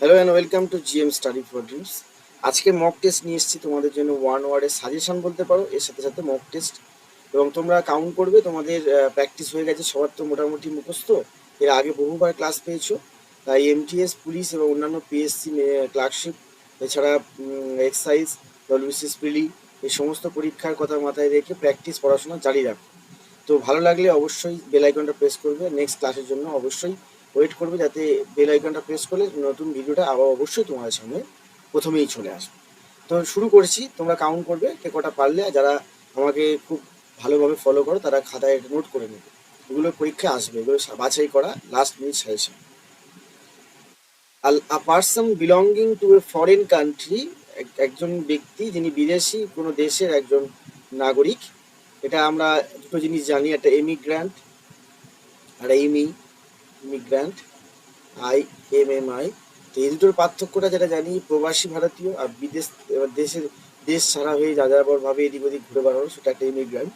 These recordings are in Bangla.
Hello and welcome to GM study for dreams আজকে মক টেস্ট নিয়ে এসেছি তোমাদের জন্য ওয়ান ওয়ার্ডের সাজেশন বলতে পারো। এর সাথে সাথে মক টেস্ট এবং তোমরা কাউন্ট করবে, তোমাদের প্র্যাকটিস হয়ে গেছে, সবার তো মোটামুটি মুখস্থ। এর আগে বহুবার ক্লাস পেয়েছ। তাই এমটিএস পুলিশ এবং অন্যান্য পিএসসি ক্লার্কশিপ এছাড়া এক্সাইজ ডব্লিউসিএস পিলি এই সমস্ত পরীক্ষার কথা মাথায় রেখে প্র্যাকটিস পড়াশোনা জারি রাখো। তো ভালো লাগলে অবশ্যই বেল আইকনটা প্রেস করবে। নেক্সট ক্লাসের জন্য অবশ্যই ওয়েট করবে যাতে বেল আইকনটা প্রেস করলে নতুন ভিডিওটা আবার অবশ্যই তোমাদের সামনে প্রথমেই চলে আসবে। তো শুরু করছি, তোমরা কাউন্ট করবে, কে কটা পারলে যারা আমাকে খুব ভালোভাবে ফলো করো, তারা খাতায় নোট করে নেবে। এগুলো পরীক্ষা আসবে, এগুলো বাছাই করা last minute suggestion a person belonging to a foreign country একজন ব্যক্তি যিনি বিদেশি, কোনো দেশের একজন নাগরিক, এটা আমরা দুটো জিনিস জানি, একটা এমিগ্র্যান্ট আর এমি immigrant I M M I তো এই দুটোর পার্থক্যটা যেটা জানি, প্রবাসী ভারতীয় আর বিদেশ, এবার দেশের, দেশ ছাড়া হয়ে যাযাবরভাবে এদিক ওদিক ঘুরে বেড়ানো, সেটা একটা ইমিগ্র্যান্ট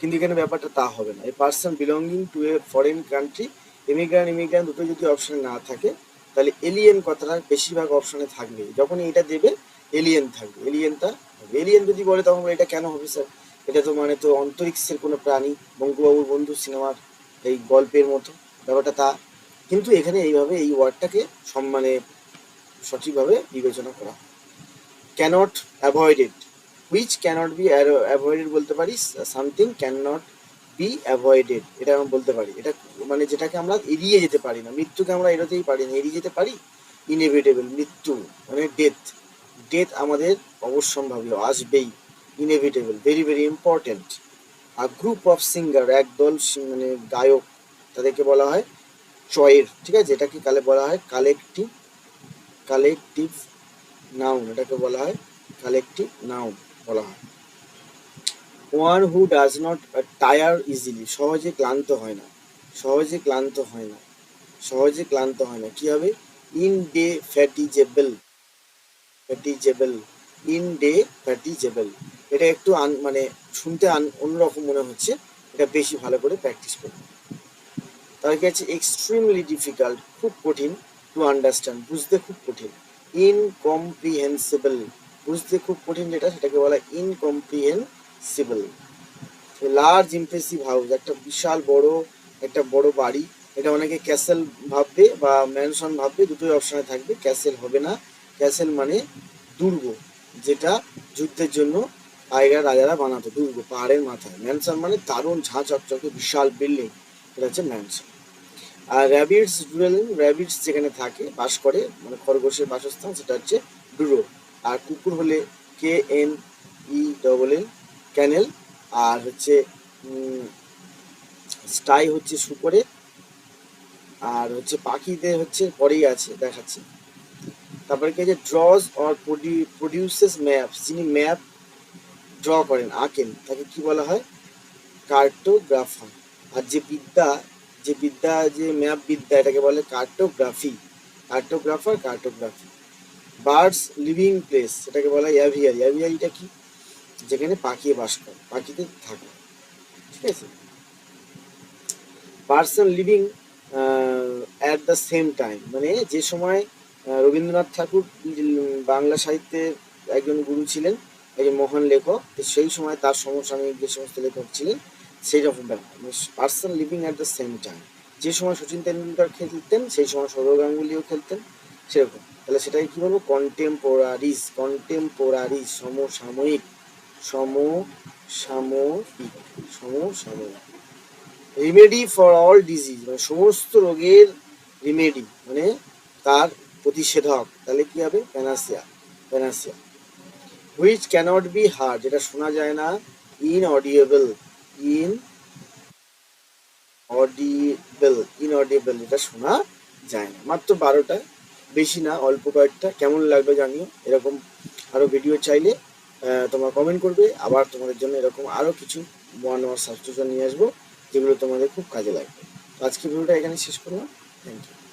কিন্তু এখানে ব্যাপারটা তা হবে না। এই person belonging to a foreign country immigrant immigrant দুটো যদি অপশানে না থাকে, তাহলে এলিয়েন কথাটা বেশিরভাগ অপশানে থাকবে যখন এটা দেবে এলিয়েন থাকবে। এলিয়েনটা এলিয়েন যদি বলে, তখন এটা কেন হবে স্যার এটা তো মানে তো অন্তরিক্ষের কোনো প্রাণী, বঙ্গবাবুর বন্ধু সিনেমার এই গল্পের মতো। ব্যাপারটা তা কিন্তু এখানে এইভাবে এই ওয়ার্ডটাকে সম্মানে সঠিকভাবে বিবেচনা করা। Cannot avoided which cannot be avoided বলতে পারি something can not be avoided এটা আমরা বলতে পারি। এটা মানে যেটাকে আমরা এড়িয়ে যেতে পারি না। মৃত্যুকে আমরা এড়োতেই পারি না। এড়িয়ে যেতে পারি? ইনএভিটেবল মৃত্যু মানে ডেথ ডেথ আমাদের অবশ্যম্ভাবী, আসবেই। ইনএভিটেবল ভেরি ভেরি ইম্পর্টেন্ট আর গ্রুপ অফ সিঙ্গার একদল মানে গায়ক, তাদেরকে বলা হয়। চয়ের, ঠিক আছে? এটাকে কালে বলা হয় কালেকটিভ কালেকটিভ নাউন, এটাকে বলা হয় কালেকটিভ নাউন বলা হয়। One who does not tire easily সহজে ক্লান্ত হয় না, সহজে ক্লান্ত হয় না, সহজে ক্লান্ত হয় না। কি হবে? Indefatigable fatigable indefatigable এটা একটু মানে শুনতে অন্যরকম মনে হচ্ছে। এটা বেশি ভালো করে প্র্যাকটিস করবে তার কাছে এক্সট্রিমলি ডিফিকাল্ট খুব কঠিন টু আন্ডারস্ট্যান্ড বুঝতে খুব কঠিন। ইনকম্প্রিহেন্সিবল বুঝতে খুব কঠিন যেটা, সেটাকে বলা ইনকম্প্রিহেন্সিবল লার্জ ইমপ্রেসিভ হাউস একটা বিশাল, বড়, একটা বড় বাড়ি। এটা অনেকে ক্যাসেল ভাববে বা ম্যানশন ভাববে, দুটোই অপশানে থাকবে ক্যাসেল হবে না। ক্যাসেল মানে দুর্গ, যেটা যুদ্ধের জন্য আগেকার রাজারা বানাতো, দুর্গ, পাহাড়ের মাথায়। ম্যানশন মানে দারুণ ঝাঁ চকচকে বিশাল বিল্ডিং এটা হচ্ছে ম্যানশন আর র্যাবিটস ডুরেলিং র্যাবিটস যেখানে থাকে, বাস করে মানে খরগোশের বাসস্থান, সেটা হচ্ছে ডুরো আর কুকুর হলে K N E double L kennel আর হচ্ছে স্টাই হচ্ছে শুকরে, আর হচ্ছে পাখিদের হচ্ছে পরেই আছে, দেখাচ্ছে। তারপরে কি আছে? ড্রজ অর প্রডিউসেস ম্যাপ যিনি ম্যাপ ড্র করেন, আঁকেন, তাকে কি বলা হয়? কার্টোগ্রাফার আর যে বিদ্যা যে বিদ্যা, যে ম্যাপ বিদ্যা, এটাকে বলে cartography cartographer cartography birds living place এটাকে বলা অ্যাভিয়ারি অ্যাভিয়ারিটা কি? যেখানে পাখি বাস করে পাখিদের থাকে, ঠিক আছে? Person living at the same time মানে যে সময় রবীন্দ্রনাথ ঠাকুর বাংলা সাহিত্যের একজন গুরু ছিলেন, একজন মহান লেখক সেই সময় তার সমসাময়িক যে সমস্ত লেখক ছিলেন সেই রকম ব্যাপার। Person living at the same time যে সময় সচিন তেন্ডুলকার খেলতেন, সেই সময় সৌরভ গাঙ্গুলিও খেলতেন, সেরকম। তাহলে সেটাকে কী বলব? কন্টেম্পোরারিজ কন্টেম্পোরারিজ সমসাময়িক। সমসাময়িক। সমসাময়িক। রিমেডি ফর অল ডিজিজ মানে সমস্ত রোগের রিমেডি মানে তার প্রতিষেধক। তাহলে কি হবে? Panacea panacea which cannot be heard যেটা শোনা যায় না। Inaudible inaudible inaudible যেটা শোনা যায় না। মাত্র বারোটা, বেশি না, অল্প কয়েকটা। কেমন লাগবে জানিও। এরকম আরও ভিডিও চাইলে তোমরা কমেন্ট করবে। আবার তোমাদের জন্য এরকম আরও কিছু ওয়ান আওয়ার সাবস্ক্রিপশন নিয়ে আসব, যেগুলো তোমাদের খুব কাজে লাগবে। আজকে ভিডিওটা এখানে শেষ করলাম। Thank you